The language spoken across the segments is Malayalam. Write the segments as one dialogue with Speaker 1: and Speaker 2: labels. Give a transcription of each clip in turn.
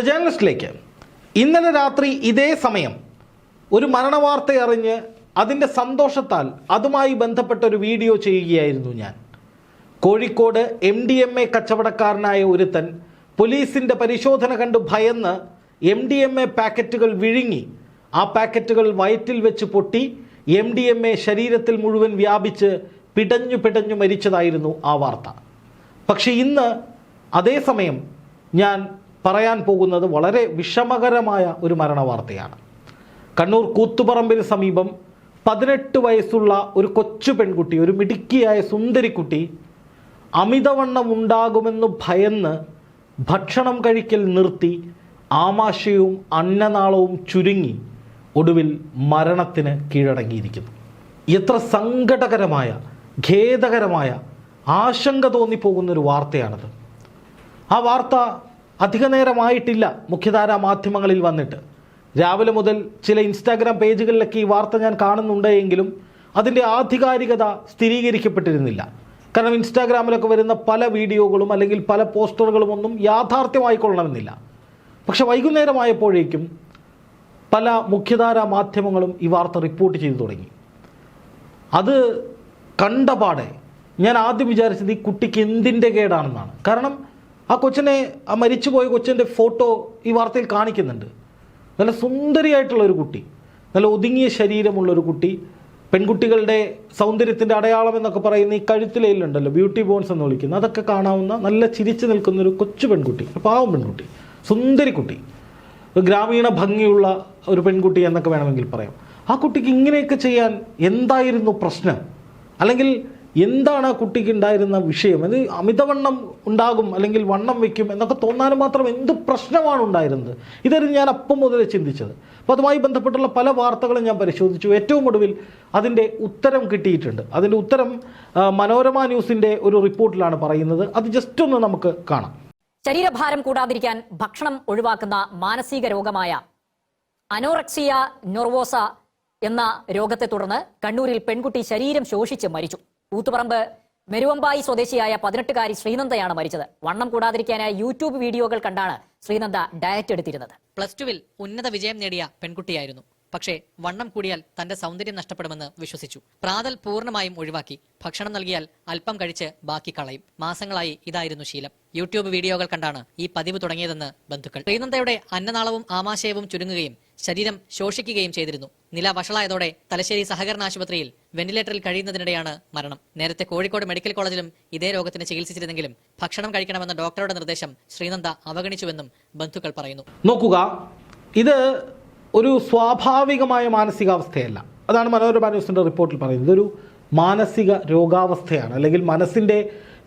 Speaker 1: ദ ജേർണലിസ്റ്റിലേക്ക് ഇന്നലെ രാത്രി ഇതേ സമയം ഒരു മരണവാർത്ത അറിഞ്ഞ് അതിന്റെ സന്തോഷത്താൽ അതുമായി ബന്ധപ്പെട്ട ഒരു വീഡിയോ ചെയ്യുകയായിരുന്നു ഞാൻ. Kozhikode M D M A കച്ചവടക്കാരനായ ഒരുത്തൻ പോലീസിന്റെ പരിശോധന കണ്ട് ഭയന്ന് എം ഡി എം എ പാക്കറ്റുകൾ വിഴുങ്ങി ആ പാക്കറ്റുകൾ വയറ്റിൽ വെച്ച് പൊട്ടി എം ഡി എം എ ശരീരത്തിൽ മുഴുവൻ വ്യാപിച്ച് പിടഞ്ഞു പിടഞ്ഞു മരിച്ചതായിരുന്നു ആ വാർത്ത. പക്ഷേ ഇന്ന് അതേസമയം ഞാൻ പറയാൻ പോകുന്നത് വളരെ വിഷമകരമായ ഒരു മരണ വാർത്തയാണ് കണ്ണൂർ കൂത്തുപറമ്പിന് സമീപം പതിനെട്ട് വയസ്സുള്ള ഒരു കൊച്ചു പെൺകുട്ടി ഒരു മിടുക്കിയായ സുന്ദരിക്കുട്ടി അമിതവണ്ണം ഉണ്ടാകുമെന്ന് ഭയന്ന് ഭക്ഷണം കഴിക്കൽ നിർത്തി ആമാശയവും അന്നനാളവും ചുരുങ്ങി ഒടുവിൽ മരണത്തിന് കീഴടങ്ങിയിരിക്കുന്നു. എത്ര സങ്കടകരമായ ഖേദകരമായ ആശങ്ക തോന്നിപ്പോകുന്ന ഒരു വാർത്തയാണത്. ആ വാർത്ത അധിക നേരമായിട്ടില്ല മുഖ്യധാരാ മാധ്യമങ്ങളിൽ വന്നിട്ട്. രാവിലെ മുതൽ ചില ഇൻസ്റ്റാഗ്രാം പേജുകളിലൊക്കെ ഈ വാർത്ത ഞാൻ കാണുന്നുണ്ട് എങ്കിലും അതിന്റെ ആധികാരികത സ്ഥിരീകരിക്കപ്പെട്ടിരുന്നില്ല. കാരണം ഇൻസ്റ്റാഗ്രാമിലൊക്കെ വരുന്ന പല വീഡിയോകളും അല്ലെങ്കിൽ പല പോസ്റ്ററുകളും ഒന്നും യാഥാർത്ഥ്യമായിക്കൊള്ളണമെന്നില്ല പക്ഷെ വൈകുന്നേരമായപ്പോഴേക്കും പല മുഖ്യധാരാ മാധ്യമങ്ങളും ഈ വാർത്ത റിപ്പോർട്ട് ചെയ്തു തുടങ്ങി. അത് കണ്ടപാടെ ഞാൻ ആദ്യം വിചാരിച്ചത് ഈ കുട്ടിക്ക് എന്തിന്റെ കേടാണെന്നാണ്. കാരണം ആ കൊച്ചിനെ ആ മരിച്ചുപോയ കൊച്ചിന്റെ ഫോട്ടോ ഈ വാർത്തയിൽ കാണിക്കുന്നുണ്ട്. നല്ല സുന്ദരിയായിട്ടുള്ള ഒരു കുട്ടി. നല്ല ഒതുങ്ങിയ ശരീരമുള്ള ഒരു കുട്ടി. പെൺകുട്ടികളുടെ സൗന്ദര്യത്തിന്റെ അടയാളം എന്നൊക്കെ പറയുന്ന ഈ കഴുത്തിലേലുണ്ടല്ലോ ബ്യൂട്ടി ബോൺസ് എന്ന് വിളിക്കുന്നത് അതൊക്കെ കാണാവുന്ന നല്ല ചിരിച്ചു നിൽക്കുന്നൊരു കൊച്ചു പെൺകുട്ടി പാവം പെൺകുട്ടി സുന്ദരി കുട്ടി. ഒരു ഗ്രാമീണ ഭംഗിയുള്ള ഒരു പെൺകുട്ടി എന്നൊക്കെ വേണമെങ്കിൽ പറയാം. ആ കുട്ടിക്ക് ഇങ്ങനെയൊക്കെ ചെയ്യാൻ എന്തായിരുന്നു പ്രശ്നം? അല്ലെങ്കിൽ എന്താണ് ആ കുട്ടിക്ക് ഉണ്ടായിരുന്ന വിഷയം? അത് അമിതവണ്ണം ഉണ്ടാകും അല്ലെങ്കിൽ വണ്ണം വയ്ക്കും എന്നൊക്കെ തോന്നാനും മാത്രം എന്ത് പ്രശ്നമാണ് ഉണ്ടായിരുന്നത്? ഇതായിരുന്നു ഞാൻ അപ്പം മുതലേ ചിന്തിച്ചത്. അപ്പോൾ അതുമായി ബന്ധപ്പെട്ടുള്ള പല വാർത്തകളും ഞാൻ പരിശോധിച്ചു. ഏറ്റവും ഒടുവിൽ അതിന്റെ ഉത്തരം കിട്ടിയിട്ടുണ്ട്. അതിന്റെ ഉത്തരം മനോരമ ന്യൂസിന്റെ ഒരു റിപ്പോർട്ടിലാണ് പറയുന്നത്. അത് ജസ്റ്റ് ഒന്ന് നമുക്ക് കാണാം.
Speaker 2: ശരീരഭാരം കൂടാതിരിക്കാൻ ഭക്ഷണം ഒഴിവാക്കുന്ന മാനസിക രോഗമായ അനോറക്സിയ നൊർവോസ എന്ന രോഗത്തെ തുടർന്ന് കണ്ണൂരിൽ പെൺകുട്ടി ശരീരം ശോഷിച്ച് മരിച്ചു. കൂത്തുപറമ്പ് മെരുവമ്പായി സ്വദേശിയായ പതിനെട്ടുകാരി ശ്രീനന്ദയാണ് മരിച്ചത്. വണ്ണം കൂടാതിരിക്കാനായി യൂട്യൂബ് വീഡിയോകൾ കണ്ടാണ് ശ്രീനന്ദ ഡയറ്റ് എടുത്തിരുന്നത്.
Speaker 3: പ്ലസ് ടുവിൽ ഉന്നത വിജയം നേടിയ പെൺകുട്ടിയായിരുന്നു. പക്ഷേ വണ്ണം കൂടിയാൽ തന്റെ സൗന്ദര്യം നഷ്ടപ്പെടുമെന്ന് വിശ്വസിച്ചു. പ്രാതൽ പൂർണമായും ഒഴിവാക്കി. ഭക്ഷണം നൽകിയാൽ അല്പം കഴിച്ച് ബാക്കി കളയും. മാസങ്ങളായി ഇതായിരുന്നു ശീലം. യൂട്യൂബ് വീഡിയോകൾ കണ്ടാണ് ഈ പതിവ് തുടങ്ങിയതെന്ന് ബന്ധുക്കൾ. ശ്രീനന്ദയുടെ അന്നനാളവും ആമാശയവും ചുരുങ്ങുകയും ശരീരം ശോഷിക്കുകയും ചെയ്തിരുന്നു. നില വഷളായതോടെ തലശ്ശേരി സഹകരണ ആശുപത്രിയിൽ വെന്റിലേറ്ററിൽ കഴിയുന്നതിനിടെയാണ് മരണം. നേരത്തെ കോഴിക്കോട് മെഡിക്കൽ കോളേജിലും ഇതേ രോഗത്തിന് ചികിത്സിച്ചിരുന്നെങ്കിലും ഭക്ഷണം കഴിക്കണമെന്ന ഡോക്ടറുടെ നിർദ്ദേശം ശ്രീനന്ദ അവഗണിച്ചുവെന്നും ബന്ധുക്കൾ പറയുന്നു.
Speaker 1: നോക്കുക ഇത് ഒരു സ്വാഭാവികമായ മാനസികാവസ്ഥയല്ല. അതാണ് മനോരമ ന്യൂസിന്റെ റിപ്പോർട്ടിൽ പറയുന്നത്. ഇതൊരു മാനസിക രോഗാവസ്ഥയാണ്. അല്ലെങ്കിൽ മനസ്സിന്റെ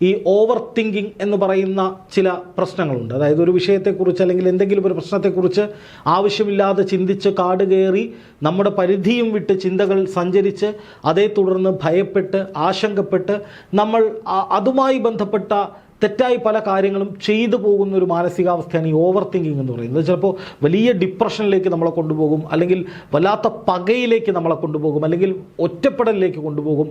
Speaker 1: ഈ ഓവർ തിങ്കിങ് എന്ന് പറയുന്ന ചില പ്രശ്നങ്ങളുണ്ട്. അതായത് ഒരു വിഷയത്തെക്കുറിച്ച് അല്ലെങ്കിൽ എന്തെങ്കിലും ഒരു പ്രശ്നത്തെക്കുറിച്ച് ആവശ്യമില്ലാതെ ചിന്തിച്ച് കാട് കയറി നമ്മുടെ പരിധിയും വിട്ട് ചിന്തകൾ സഞ്ചരിച്ച് അതേ തുടർന്ന് ഭയപ്പെട്ട് ആശങ്കപ്പെട്ട് നമ്മൾ അതുമായി ബന്ധപ്പെട്ട തെറ്റായി പല കാര്യങ്ങളും ചെയ്തു പോകുന്ന ഒരു മാനസികാവസ്ഥയാണ് ഈ ഓവർ തിങ്കിങ് എന്ന് പറയുന്നത്. ചിലപ്പോൾ വലിയ ഡിപ്രഷനിലേക്ക് നമ്മളെ കൊണ്ടുപോകും അല്ലെങ്കിൽ വല്ലാത്ത പകയിലേക്ക് നമ്മളെ കൊണ്ടുപോകും അല്ലെങ്കിൽ ഒറ്റപ്പെടലിലേക്ക് കൊണ്ടുപോകും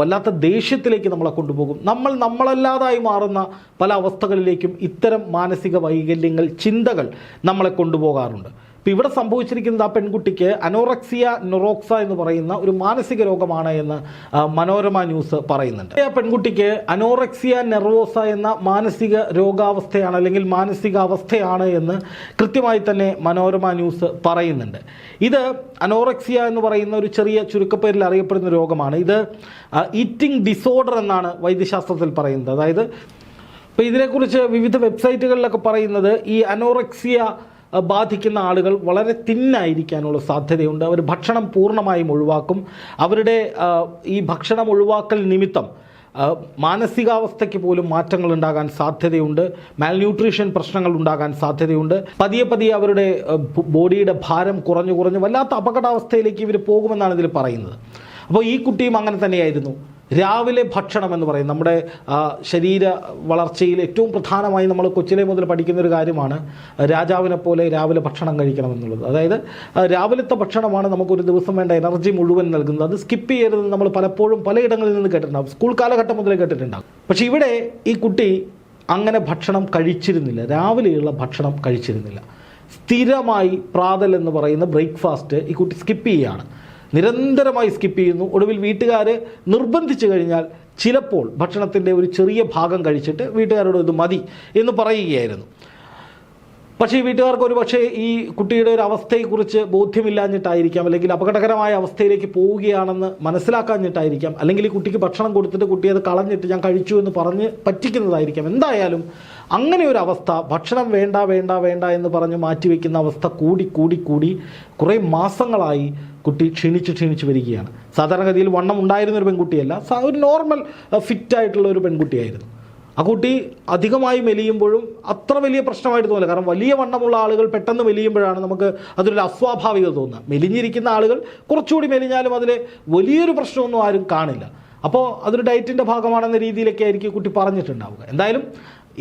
Speaker 1: വല്ലാത്ത ദേഷ്യത്തിലേക്ക് നമ്മളെ കൊണ്ടുപോകും. നമ്മൾ നമ്മളല്ലാതായി മാറുന്ന പല അവസ്ഥകളിലേക്കും ഇത്തരം മാനസിക വൈകല്യങ്ങൾ ചിന്തകൾ നമ്മളെ കൊണ്ടുപോകാറുണ്ട്. ഇപ്പം ഇവിടെ സംഭവിച്ചിരിക്കുന്നത് ആ പെൺകുട്ടിക്ക് അനോറക്സിയ നൊറോക്സ എന്ന് പറയുന്ന ഒരു മാനസിക രോഗമാണ് എന്ന് മനോരമ ന്യൂസ് പറയുന്നുണ്ട്. ആ പെൺകുട്ടിക്ക് അനോറക്സിയ നെർവോസ എന്ന മാനസിക രോഗാവസ്ഥയാണ് അല്ലെങ്കിൽ മാനസികാവസ്ഥയാണ് എന്ന് കൃത്യമായി തന്നെ മനോരമ ന്യൂസ് പറയുന്നുണ്ട്. ഇത് അനോറക്സിയ എന്ന് പറയുന്ന ഒരു ചെറിയ ചുരുക്കപ്പേരിൽ അറിയപ്പെടുന്ന രോഗമാണ്. ഇത് ഈറ്റിംഗ് ഡിസോർഡർ എന്നാണ് വൈദ്യശാസ്ത്രത്തിൽ പറയുന്നത്. അതായത് അപ്പോൾ ഇതിനെക്കുറിച്ച് വിവിധ വെബ്സൈറ്റുകളിലൊക്കെ പറയുന്നത് ഈ അനോറക്സിയ ബാധിക്കുന്ന ആളുകൾ വളരെ തിന്നായിരിക്കാനുള്ള സാധ്യതയുണ്ട്. അവർ ഭക്ഷണം പൂർണമായും ഒഴിവാക്കും. അവരുടെ ഈ ഭക്ഷണം ഒഴിവാക്കൽ നിമിത്തം മാനസികാവസ്ഥയ്ക്ക് പോലും മാറ്റങ്ങൾ ഉണ്ടാകാൻ സാധ്യതയുണ്ട്. മാൽന്യൂട്രീഷൻ പ്രശ്നങ്ങൾ ഉണ്ടാകാൻ സാധ്യതയുണ്ട്. പതിയെ പതിയെ അവരുടെ ബോഡിയുടെ ഭാരം കുറഞ്ഞു കുറഞ്ഞു വല്ലാത്ത അപകടാവസ്ഥയിലേക്ക് ഇവർ പോകുമെന്നാണ് ഇതിൽ പറയുന്നത്. അപ്പോൾ ഈ കുട്ടിയും അങ്ങനെ തന്നെയായിരുന്നു. രാവിലെ ഭക്ഷണം എന്ന് പറയും. നമ്മുടെ ശരീര വളർച്ചയിൽ ഏറ്റവും പ്രധാനമായി നമ്മൾ കൊച്ചിലെ മുതൽ പഠിക്കുന്ന ഒരു കാര്യമാണ് രാജാവിനെ പോലെ രാവിലെ ഭക്ഷണം കഴിക്കണം എന്നുള്ളത്. അതായത് രാവിലത്തെ ഭക്ഷണമാണ് നമുക്കൊരു ദിവസം വേണ്ട എനർജി മുഴുവൻ നൽകുന്നത്. അത് സ്കിപ്പ് ചെയ്യരുത് നമ്മൾ പലപ്പോഴും പലയിടങ്ങളിൽ നിന്ന് കേട്ടിട്ടുണ്ടാകും. സ്കൂൾ കാലഘട്ടം മുതലേ കേട്ടിട്ടുണ്ടാകും. പക്ഷേ ഇവിടെ ഈ കുട്ടി അങ്ങനെ ഭക്ഷണം കഴിച്ചിരുന്നില്ല. രാവിലെയുള്ള ഭക്ഷണം കഴിച്ചിരുന്നില്ല. സ്ഥിരമായി പ്രാതൽ എന്ന് പറയുന്ന ബ്രേക്ക്ഫാസ്റ്റ് ഈ കുട്ടി സ്കിപ്പ് ചെയ്യുകയാണ് നിരന്തരമായി സ്കിപ്പ് ചെയ്യുന്നു. ഒടുവിൽ വീട്ടുകാർ നിർബന്ധിച്ചു കഴിഞ്ഞാൽ ചിലപ്പോൾ ഭക്ഷണത്തിന്റെ ഒരു ചെറിയ ഭാഗം കഴിച്ചിട്ട് വീട്ടുകാരോട് ഇത് മതി എന്ന് പറയുകയായിരുന്നു. പക്ഷേ ഈ വീട്ടുകാർക്ക് ഒരു പക്ഷേ ഈ കുട്ടിയുടെ ഒരു അവസ്ഥയെക്കുറിച്ച് ബോധ്യമില്ലാഞ്ഞിട്ടായിരിക്കാം അല്ലെങ്കിൽ അപകടകരമായ അവസ്ഥയിലേക്ക് പോവുകയാണെന്ന് മനസ്സിലാക്കാഞ്ഞിട്ടായിരിക്കാം അല്ലെങ്കിൽ ഈ കുട്ടിക്ക് ഭക്ഷണം കൊടുത്തിട്ട് കുട്ടി അത് കളഞ്ഞിട്ട് ഞാൻ കഴിച്ചു എന്ന് പറഞ്ഞ് പറ്റിക്കുന്നതായിരിക്കാം. എന്തായാലും അങ്ങനെ ഒരു അവസ്ഥ ഭക്ഷണം വേണ്ട വേണ്ട വേണ്ട എന്ന് പറഞ്ഞ് മാറ്റിവെക്കുന്ന അവസ്ഥ കൂടി കൂടി കൂടി കുറേ മാസങ്ങളായി കുട്ടി ക്ഷീണിച്ച് ക്ഷീണിച്ച് വരികയാണ്. സാധാരണഗതിയിൽ വണ്ണം ഉണ്ടായിരുന്ന ഒരു പെൺകുട്ടിയല്ല ഒരു നോർമൽ ഫിറ്റായിട്ടുള്ള ഒരു പെൺകുട്ടിയായിരുന്നു. ആ കുട്ടി അധികമായി മെലിയുമ്പോഴും അത്ര വലിയ പ്രശ്നമായിട്ട് തോന്നില്ല. കാരണം വലിയ വണ്ണമുള്ള ആളുകൾ പെട്ടെന്ന് മെലിയുമ്പോഴാണ് നമുക്ക് അതൊരു അസ്വാഭാവികത തോന്നുക. മെലിഞ്ഞിരിക്കുന്ന ആളുകൾ കുറച്ചുകൂടി മെലിഞ്ഞാലും അതിൽ വലിയൊരു പ്രശ്നമൊന്നും ആരും കാണില്ല. അപ്പോൾ അതൊരു ഡയറ്റിന്റെ ഭാഗമാണെന്ന രീതിയിലൊക്കെ ആയിരിക്കും കുട്ടി പറഞ്ഞിട്ടുണ്ടാവുക. എന്തായാലും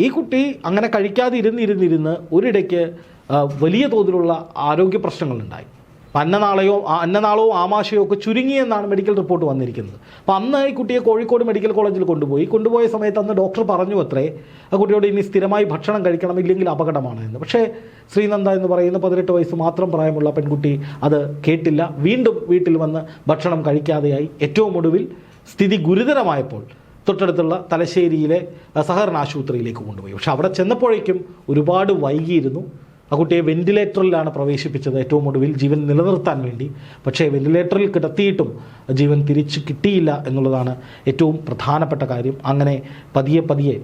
Speaker 1: ഈ കുട്ടി അങ്ങനെ കഴിക്കാതെ ഇരുന്നിരുന്നിരുന്ന് ഒരിടയ്ക്ക് വലിയ തോതിലുള്ള ആരോഗ്യ പ്രശ്നങ്ങളുണ്ടായി. അന്നനാളയോ അന്നനാളോ ആമാശയോ ഒക്കെ ചുരുങ്ങിയെന്നാണ് മെഡിക്കൽ റിപ്പോർട്ട് വന്നിരിക്കുന്നത്. അപ്പം അന്ന് ഈ കുട്ടിയെ കോഴിക്കോട് മെഡിക്കൽ കോളേജിൽ കൊണ്ടുപോയി. കൊണ്ടുപോയ സമയത്ത് അന്ന് ഡോക്ടർ പറഞ്ഞു അത്രേ ആ കുട്ടിയോട് ഇനി സ്ഥിരമായി ഭക്ഷണം കഴിക്കണം ഇല്ലെങ്കിൽ അപകടമാണ് എന്ന്. പക്ഷേ ശ്രീനന്ദ എന്ന് പറയുന്ന പതിനെട്ട് വയസ്സ് മാത്രം പ്രായമുള്ള പെൺകുട്ടി അത് കേട്ടില്ല. വീണ്ടും വീട്ടിൽ വന്ന് ഭക്ഷണം കഴിക്കാതെയായി. ഏറ്റവും ഒടുവിൽ സ്ഥിതി ഗുരുതരമായപ്പോൾ തൊട്ടടുത്തുള്ള തലശ്ശേരിയിലെ സഹകരണ ആശുപത്രിയിലേക്ക് കൊണ്ടുപോയി. പക്ഷെ അവിടെ ചെന്നപ്പോഴേക്കും ഒരുപാട് വൈകിയിരുന്നു. ആ കുട്ടിയെ വെന്റിലേറ്ററിലാണ് പ്രവേശിപ്പിച്ചത് ഏറ്റവും ഒടുവിൽ ജീവൻ നിലനിർത്താൻ വേണ്ടി. പക്ഷേ വെന്റിലേറ്ററിൽ കിടത്തിയിട്ടും ജീവൻ തിരിച്ചു കിട്ടിയില്ല എന്നുള്ളതാണ് ഏറ്റവും പ്രധാനപ്പെട്ട കാര്യം. അങ്ങനെ പതിയെ പതിയെ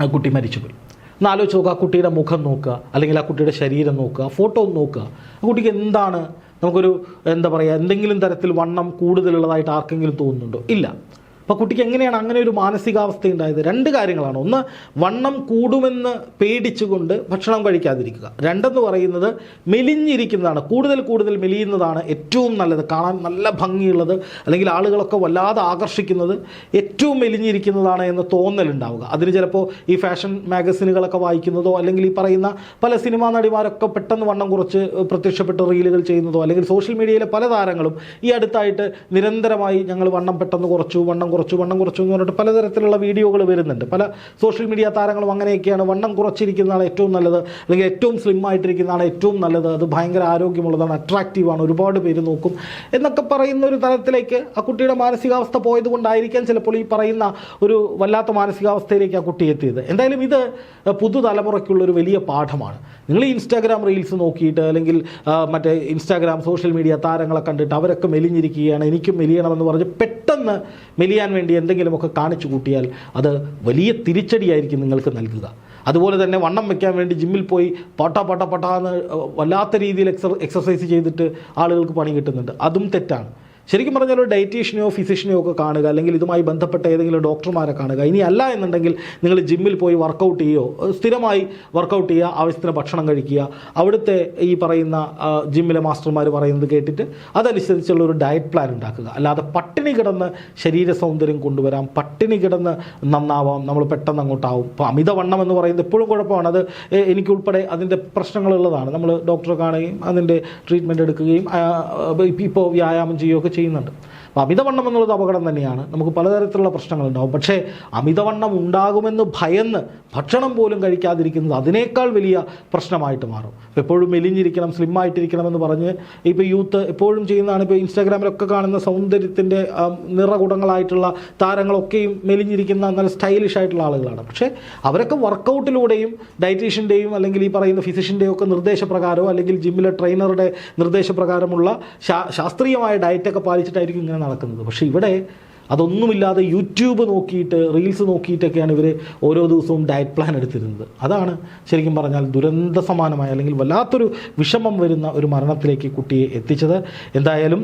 Speaker 1: ആ കുട്ടി മരിച്ചുപോയി. ഒന്ന് ആലോചിച്ച് നോക്കുക ആ കുട്ടിയുടെ മുഖം നോക്കുക അല്ലെങ്കിൽ ആ കുട്ടിയുടെ ശരീരം നോക്കുക ഫോട്ടോ നോക്കുക. ആ കുട്ടിക്ക് എന്താണ്? നമുക്കൊരു എന്താ പറയുക എന്തെങ്കിലും തരത്തിൽ വണ്ണം കൂടുതലുള്ളതായിട്ട് ആർക്കെങ്കിലും തോന്നുന്നുണ്ടോ? ഇല്ല. അപ്പോൾ കുട്ടിക്ക് എങ്ങനെയാണ് അങ്ങനെ ഒരു മാനസികാവസ്ഥ ഉണ്ടായത്? രണ്ട് കാര്യങ്ങളാണ്. ഒന്ന് വണ്ണം കൂടുമെന്ന് പേടിച്ചുകൊണ്ട് ഭക്ഷണം കഴിക്കാതിരിക്കുക. രണ്ടെന്ന് പറയുന്നത് മെലിഞ്ഞിരിക്കുന്നതാണ്. കൂടുതൽ കൂടുതൽ മെലിയുന്നതാണ് ഏറ്റവും നല്ലത്. കാണാൻ നല്ല ഭംഗിയുള്ളത് അല്ലെങ്കിൽ ആളുകളൊക്കെ വല്ലാതെ ആകർഷിക്കുന്നത് ഏറ്റവും മെലിഞ്ഞിരിക്കുന്നതാണ് എന്ന് തോന്നലുണ്ടാവുക അതിന് ചിലപ്പോൾ ഈ ഫാഷൻ മാഗസിനുകളൊക്കെ വായിക്കുന്നതോ അല്ലെങ്കിൽ ഈ പറയുന്ന പല സിനിമാ നടിമാരൊക്കെ പെട്ടെന്ന് വണ്ണം കുറച്ച് പ്രത്യക്ഷപ്പെട്ട് റീലുകൾ ചെയ്യുന്നതോ അല്ലെങ്കിൽ സോഷ്യൽ മീഡിയയിലെ പല താരങ്ങളും ഈ അടുത്തായിട്ട് നിരന്തരമായി ഞങ്ങൾ വണ്ണം പെട്ടെന്ന് കുറച്ചു വണ്ണം കുറച്ചു വണ്ണം കുറച്ചു എന്ന് പറഞ്ഞിട്ട് പലതരത്തിലുള്ള വീഡിയോകൾ വരുന്നുണ്ട്. പല സോഷ്യൽ മീഡിയ താരങ്ങളും അങ്ങനെയൊക്കെയാണ് വണ്ണം കുറച്ചിരിക്കുന്നതാണ് ഏറ്റവും നല്ലത്. അല്ലെങ്കിൽ ഏറ്റവും സ്ലിം ആയിട്ടിരിക്കുന്നതാണ് ഏറ്റവും നല്ലത്. അത് ഭയങ്കര ആരോഗ്യമുള്ളതാണ് അട്രാക്റ്റീവാണ് ഒരുപാട് പേര് നോക്കും. എന്നൊക്കെ പറയുന്ന ഒരു തരത്തിലേക്ക് ആ കുട്ടിയുടെ മാനസികാവസ്ഥ പോയത് കൊണ്ടായിരിക്കാം ചിലപ്പോൾ ഈ പറയുന്ന ഒരു വല്ലാത്ത മാനസികാവസ്ഥയിലേക്ക് ആ കുട്ടി എത്തിയത്. എന്തായാലും ഇത് പുതുതലമുറയ്ക്കുള്ള ഒരു വലിയ പാഠമാണ്. നിങ്ങൾ ഈ ഇൻസ്റ്റാഗ്രാം റീൽസ് നോക്കിയിട്ട് അല്ലെങ്കിൽ മറ്റേ ഇൻസ്റ്റാഗ്രാം സോഷ്യൽ മീഡിയ താരങ്ങളെ കണ്ടിട്ട് അവരൊക്കെ മെലിഞ്ഞിരിക്കുകയാണ് എനിക്കും മെലിയണമെന്ന് പറഞ്ഞ് പെട്ടെന്ന് മെലിയാൻ വേണ്ടി എന്തെങ്കിലുമൊക്കെ കാണിച്ചു കൂട്ടിയാൽ അത് വലിയ തിരിച്ചടിയായിരിക്കും നിങ്ങൾക്ക് നൽകുക. അതുപോലെ തന്നെ വണ്ണം വെക്കാൻ വേണ്ടി ജിമ്മിൽ പോയി പട്ട പട്ട പട്ടാന്ന് വല്ലാത്ത രീതിയിൽ എക്സർ എക്സസൈസ് ചെയ്തിട്ട് ആളുകൾക്ക് പണി കിട്ടുന്നുണ്ട്. അതും തെറ്റാണ്. ശരിക്കും പറഞ്ഞാൽ ഒരു ഡയറ്റീഷ്യനെയോ ഫിസിഷ്യനെയോ ഒക്കെ കാണുക അല്ലെങ്കിൽ ഇതുമായി ബന്ധപ്പെട്ട ഏതെങ്കിലും ഡോക്ടർമാരെ കാണുക ഇനി അല്ല എന്നുണ്ടെങ്കിൽ നിങ്ങൾ ജിമ്മിൽ പോയി വർക്കൗട്ട് ചെയ്യുകയോ സ്ഥിരമായി വർക്കൗട്ട് ചെയ്യുക ആവശ്യത്തിന് ഭക്ഷണം കഴിക്കുക. അവിടുത്തെ ഈ പറയുന്ന ജിമ്മിലെ മാസ്റ്റർമാർ പറയുന്നത് കേട്ടിട്ട് അതനുസരിച്ചുള്ള ഒരു ഡയറ്റ് പ്ലാൻ ഉണ്ടാക്കുക. അല്ലാതെ പട്ടിണി കിടന്ന് ശരീര സൗന്ദര്യം കൊണ്ടുവരാം പട്ടിണി കിടന്ന് നന്നാവാം നമ്മൾ പെട്ടെന്ന് അങ്ങോട്ടാവും. ഇപ്പോൾ അമിതവണ്ണം എന്ന് പറയുന്നത് എപ്പോഴും കുഴപ്പമാണ്. അത് എനിക്കുൾപ്പെടെ അതിന്റെ പ്രശ്നങ്ങളുള്ളതാണ് നമ്മൾ ഡോക്ടറെ കാണുകയും അതിന്റെ ട്രീറ്റ്മെന്റ് എടുക്കുകയും ഇപ്പോൾ വ്യായാമം ചെയ്യുകയൊക്കെ ചെയ്യുന്നുണ്ട്. അപ്പോൾ അമിതവണ്ണം എന്നുള്ളത് അപകടം തന്നെയാണ്. നമുക്ക് പലതരത്തിലുള്ള പ്രശ്നങ്ങളുണ്ടാവും. പക്ഷേ അമിതവണ്ണം ഉണ്ടാകുമെന്ന് ഭയന്ന് ഭക്ഷണം പോലും കഴിക്കാതിരിക്കുന്നത് അതിനേക്കാൾ വലിയ പ്രശ്നമായിട്ട് മാറും. അപ്പോൾ എപ്പോഴും മെലിഞ്ഞിരിക്കണം സ്ലിം ആയിട്ടിരിക്കണം എന്ന് പറഞ്ഞ് ഇപ്പോൾ യൂത്ത് എപ്പോഴും ചെയ്യുന്നതാണ് ഇപ്പോൾ ഇൻസ്റ്റാഗ്രാമിലൊക്കെ കാണുന്ന സൗന്ദര്യത്തിന്റെ നിറകുടങ്ങളായിട്ടുള്ള താരങ്ങളൊക്കെയും മെലിഞ്ഞിരിക്കുന്ന നല്ല സ്റ്റൈലിഷ് ആയിട്ടുള്ള ആളുകളാണ്. പക്ഷേ അവരൊക്കെ വർക്കൗട്ടിലൂടെയും ഡയറ്റീഷ്യന്റെയും അല്ലെങ്കിൽ ഈ പറയുന്ന ഫിസിഷ്യന്റെയും ഒക്കെ നിർദ്ദേശപ്രകാരമോ അല്ലെങ്കിൽ ജിമ്മിലെ ട്രെയിനറുടെ നിർദ്ദേശപ്രകാരമുള്ള ശാസ്ത്രീയമായ ഡയറ്റൊക്കെ പാലിച്ചിട്ടായിരിക്കും ഇങ്ങനെ നടക്കുന്നത്. പക്ഷേ ഇവിടെ അതൊന്നുമില്ലാതെ യൂട്യൂബ് നോക്കിയിട്ട് റീൽസ് നോക്കിയിട്ടൊക്കെയാണ് ഇവർ ഓരോ ദിവസവും ഡയറ്റ് പ്ലാൻ എടുത്തിരുന്നത്. അതാണ് ശരിക്കും പറഞ്ഞാൽ ദുരന്ത സമാനമായ അല്ലെങ്കിൽ വല്ലാത്തൊരു വിഷമം വരുന്ന ഒരു മരണത്തിലേക്ക് കുട്ടിയെ എത്തിച്ചത്. എന്തായാലും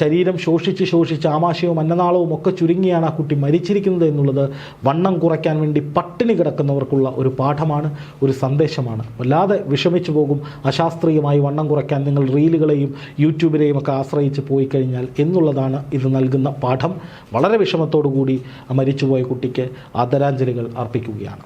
Speaker 1: ശരീരം ശോഷിച്ച് ശോഷിച്ച് ആമാശയവും അന്നനാളവും ഒക്കെ ചുരുങ്ങിയാണ് ആ കുട്ടി മരിച്ചിരിക്കുന്നത് എന്നുള്ളത് വണ്ണം കുറയ്ക്കാൻ വേണ്ടി പട്ടിണി കിടക്കുന്നവർക്കുള്ള ഒരു പാഠമാണ് ഒരു സന്ദേശമാണ്. വല്ലാതെ വിഷമിച്ചു പോകും അശാസ്ത്രീയമായി വണ്ണം കുറയ്ക്കാൻ നിങ്ങൾ റീലുകളെയും യൂട്യൂബിനെയും ഒക്കെ ആശ്രയിച്ച് പോയി കഴിഞ്ഞാൽ എന്നുള്ളതാണ് ഇത് നൽകുന്ന പാഠം. വളരെ വിഷമത്തോടു കൂടി മരിച്ചുപോയ കുട്ടിക്ക് ആദരാഞ്ജലികൾ അർപ്പിക്കുകയാണ്.